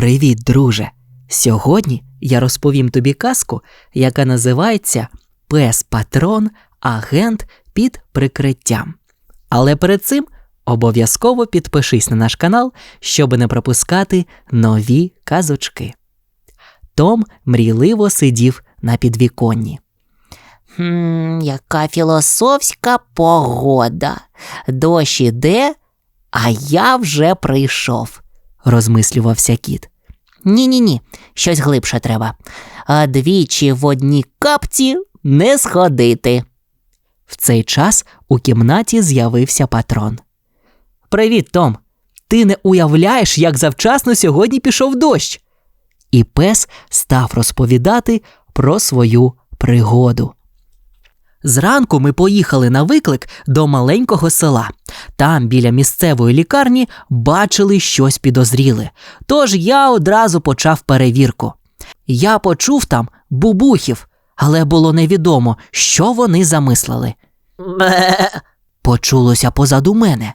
Привіт, друже! Сьогодні я розповім тобі казку, яка називається Пес Патрон, агент під прикриттям. Але перед цим обов'язково підпишись на наш канал, щоб не пропускати нові казочки. Том мрійливо сидів на підвіконні. Хм, яка філософська погода. Дощ іде, а я вже прийшов. розмислювався кіт. Ні, ні, ні, щось глибше треба. А двічі в одній капці не сходити. В цей час у кімнаті з'явився патрон. Привіт, Том. Ти не уявляєш, як завчасно сьогодні пішов дощ. І пес став розповідати про свою пригоду. Зранку ми поїхали на виклик до маленького села. Там, біля місцевої лікарні, бачили щось підозріле. Тож я одразу почав перевірку. Я почув там бубухів, але було невідомо, що вони замислили. Бе. Почулося позаду мене.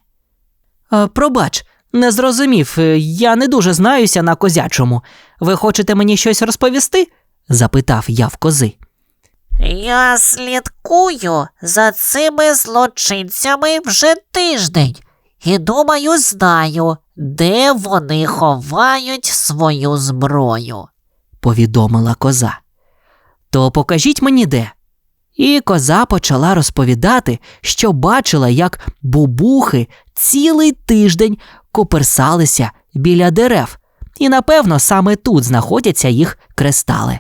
«Е, пробач, не зрозумів, е, я не дуже знаюся на козячому. Ви хочете мені щось розповісти? запитав я в кози. Я слідкую за цими злочинцями вже тиждень і думаю, знаю, де вони ховають свою зброю. повідомила коза. То покажіть мені де. І коза почала розповідати, що бачила, як бубухи цілий тиждень коперсалися біля дерев, і напевно саме тут знаходяться їх кристали.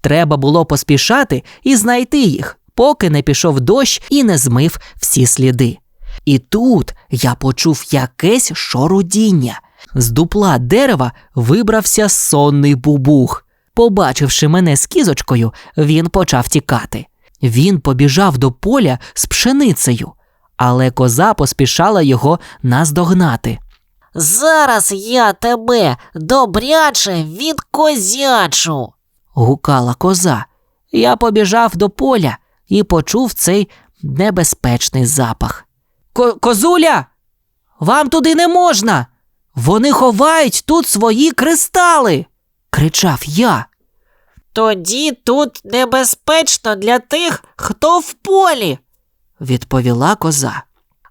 Треба було поспішати і знайти їх, поки не пішов дощ і не змив всі сліди. І тут я почув якесь шорудіння. З дупла дерева вибрався сонний бубух. Побачивши мене з кізочкою, він почав тікати. Він побіжав до поля з пшеницею, але коза поспішала його наздогнати. Зараз я тебе добряче відкозячу. Гукала коза. Я побіжав до поля і почув цей небезпечний запах. Козуля, вам туди не можна. Вони ховають тут свої кристали. кричав я. Тоді тут небезпечно для тих, хто в полі. відповіла коза.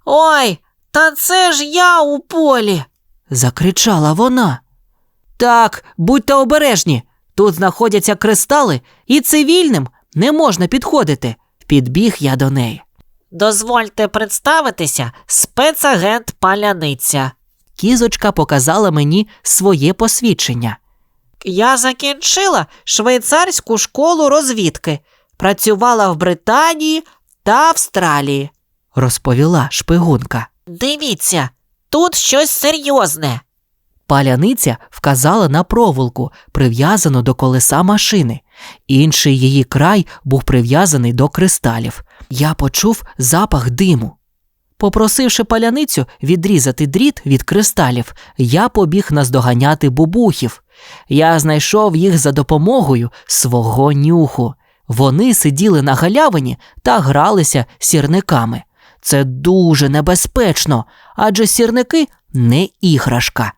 Ой, та це ж я у полі. закричала вона. Так, будьте обережні. Тут знаходяться кристали, і цивільним не можна підходити. Підбіг я до неї. Дозвольте представитися, спецагент паляниця. Кізочка показала мені своє посвідчення. Я закінчила швейцарську школу розвідки, працювала в Британії та Австралії. розповіла шпигунка. Дивіться, тут щось серйозне. Паляниця вказала на проволоку, прив'язану до колеса машини. Інший її край був прив'язаний до кристалів. Я почув запах диму. Попросивши паляницю відрізати дріт від кристалів, я побіг наздоганяти бубухів. Я знайшов їх за допомогою свого нюху. Вони сиділи на галявині та гралися сірниками. Це дуже небезпечно, адже сірники не іграшка.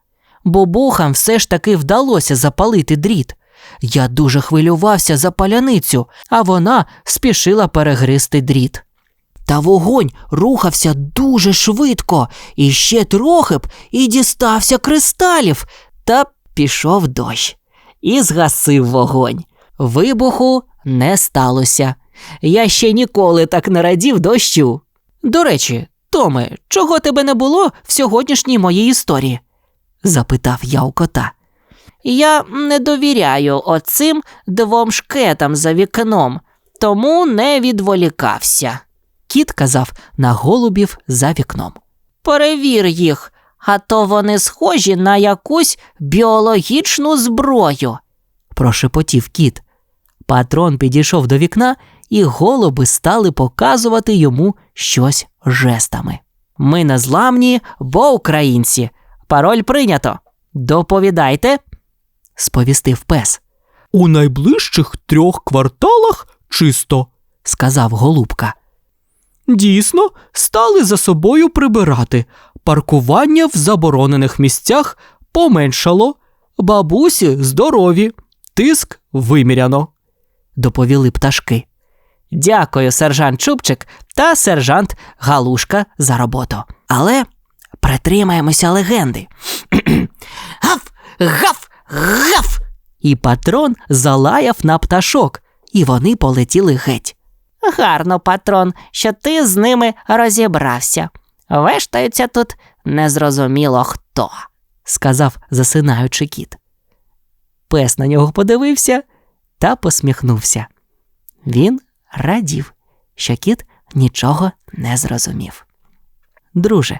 Бобухам все ж таки вдалося запалити дріт. Я дуже хвилювався за паляницю, а вона спішила перегризти дріт. Та вогонь рухався дуже швидко, і ще трохи б і дістався кристалів, та пішов дощ. І згасив вогонь. Вибуху не сталося. Я ще ніколи так не радів дощу. До речі, Томе, чого тебе не було в сьогоднішній моїй історії? Запитав я у кота. Я не довіряю оцим двом шкетам за вікном, тому не відволікався. Кіт казав на голубів за вікном. Перевір їх, а то вони схожі на якусь біологічну зброю, прошепотів кіт. Патрон підійшов до вікна, і голуби стали показувати йому щось жестами. Ми незламні, бо українці. Пароль прийнято. Доповідайте, сповістив пес, У найближчих трьох кварталах чисто. сказав голубка. Дійсно, стали за собою прибирати. Паркування в заборонених місцях поменшало. Бабусі здорові, тиск виміряно. доповіли пташки. Дякую, сержант Чубчик та сержант Галушка за роботу. Але притримаємося легенди. Гав, гав, гав. І патрон залаяв на пташок, і вони полетіли геть. Гарно, патрон, що ти з ними розібрався. Вештаються тут незрозуміло хто. сказав засинаючи кіт. Пес на нього подивився та посміхнувся. Він радів, що кіт нічого не зрозумів. Друже,